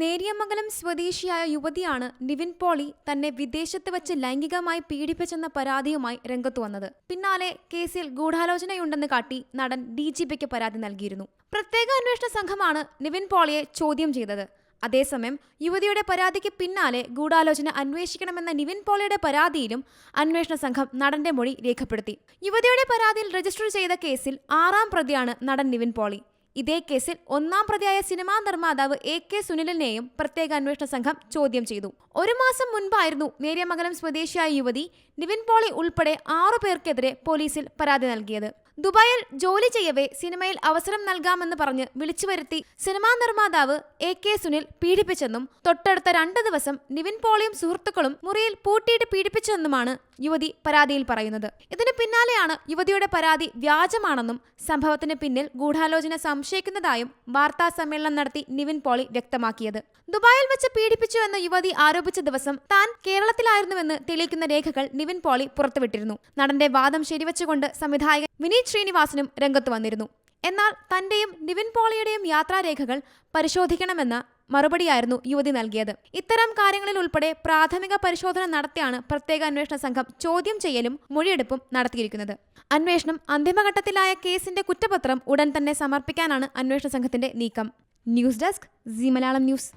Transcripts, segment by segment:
നേരിയമംഗലം സ്വദേശിയായ യുവതിയാണ് നിവിൻ പോളി തന്നെ വിദേശത്ത് വെച്ച് ലൈംഗികമായി പീഡിപ്പിച്ചെന്ന പരാതിയുമായി രംഗത്തു വന്നത്. പിന്നാലെ കേസിൽ ഗൂഢാലോചനയുണ്ടെന്ന് കാട്ടി നടൻ ഡി ജി പിക്ക് പരാതി നൽകിയിരുന്നു. പ്രത്യേക അന്വേഷണ സംഘമാണ് നിവിൻ പോളിയെ ചോദ്യം ചെയ്തത്. അതേസമയം യുവതിയുടെ പരാതിക്ക് പിന്നാലെ ഗൂഢാലോചന അന്വേഷിക്കണമെന്ന നിവിൻ പോളിയുടെ പരാതിയിലും അന്വേഷണ സംഘം നടന്റെ മൊഴി രേഖപ്പെടുത്തി. യുവതിയുടെ പരാതിയിൽ രജിസ്റ്റർ ചെയ്ത കേസിൽ ആറാം പ്രതിയാണ് നടൻ നിവിൻ പോളി. ഇതേ കേസിൽ ഒന്നാം പ്രതിയായ സിനിമാ നിർമ്മാതാവ് എ കെ സുനിലിനെയും പ്രത്യേക അന്വേഷണ സംഘം ചോദ്യം ചെയ്തു. ഒരു മാസം മുൻപായിരുന്നു നേര്യമംഗലം സ്വദേശിയായ യുവതി നിവിൻ പോളി ഉൾപ്പെടെ ആറു പേർക്കെതിരെ പോലീസിൽ പരാതി നൽകിയത്. ദുബായിൽ ജോലി ചെയ്യവേ സിനിമയിൽ അവസരം നൽകാമെന്ന് പറഞ്ഞ് വിളിച്ചു വരുത്തി സിനിമാ നിർമ്മാതാവ് എ കെ സുനിൽ പീഡിപ്പിച്ചെന്നും തൊട്ടടുത്ത രണ്ട് ദിവസം നിവിൻ പോളിയും സുഹൃത്തുക്കളും മുറിയിൽ പൂട്ടിയിട്ട് പീഡിപ്പിച്ചെന്നുമാണ് യുവതി പരാതിയിൽ പറയുന്നത്. ഇതിന് പിന്നാലെയാണ് യുവതിയുടെ പരാതി വ്യാജമാണെന്നും സംഭവത്തിന് പിന്നിൽ ഗൂഢാലോചന സംശയിക്കുന്നതായും വാർത്താ സമ്മേളനം നടത്തി നിവിൻ പോളി വ്യക്തമാക്കിയത്. ദുബായിൽ വെച്ച് പീഡിപ്പിച്ചു എന്ന യുവതി ആരോപിച്ച ദിവസം താൻ കേരളത്തിലായിരുന്നുവെന്ന് തെളിയിക്കുന്ന രേഖകൾ നിവിൻ പോളി പുറത്തുവിട്ടിരുന്നു. നടന്റെ വാദം ശരിവച്ചുകൊണ്ട് സംവിധായകൻ ശ്രീനിവാസനും രംഗത്ത് വന്നിരുന്നു. എന്നാൽ തന്റെയും നിവിൻ പോളിയുടെയും യാത്രാരേഖകൾ പരിശോധിക്കണമെന്ന മറുപടിയായിരുന്നു യുവതി നൽകിയത്. ഇത്തരം കാര്യങ്ങളിൽ ഉൾപ്പെടെ പ്രാഥമിക പരിശോധന നടത്തിയാണ് പ്രത്യേക അന്വേഷണ സംഘം ചോദ്യം ചെയ്യലും മൊഴിയെടുപ്പും നടത്തിയിരിക്കുന്നത്. അന്വേഷണം അന്തിമഘട്ടത്തിലായ കേസിന്റെ കുറ്റപത്രം ഉടൻ തന്നെ സമർപ്പിക്കാനാണ് അന്വേഷണ സംഘത്തിന്റെ നീക്കം. News desk Zee Malayalam news.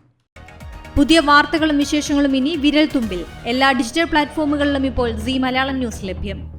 പുതിയ വാർത്തകളും വിശേഷങ്ങളും ഇനി വിരൽ തുമ്പിൽ എല്ലാ ഡിജിറ്റൽ പ്ലാറ്റ്ഫോമുകളിലും ഇപ്പോൾ സി മലയാളം ന്യൂസ് ലഭ്യം.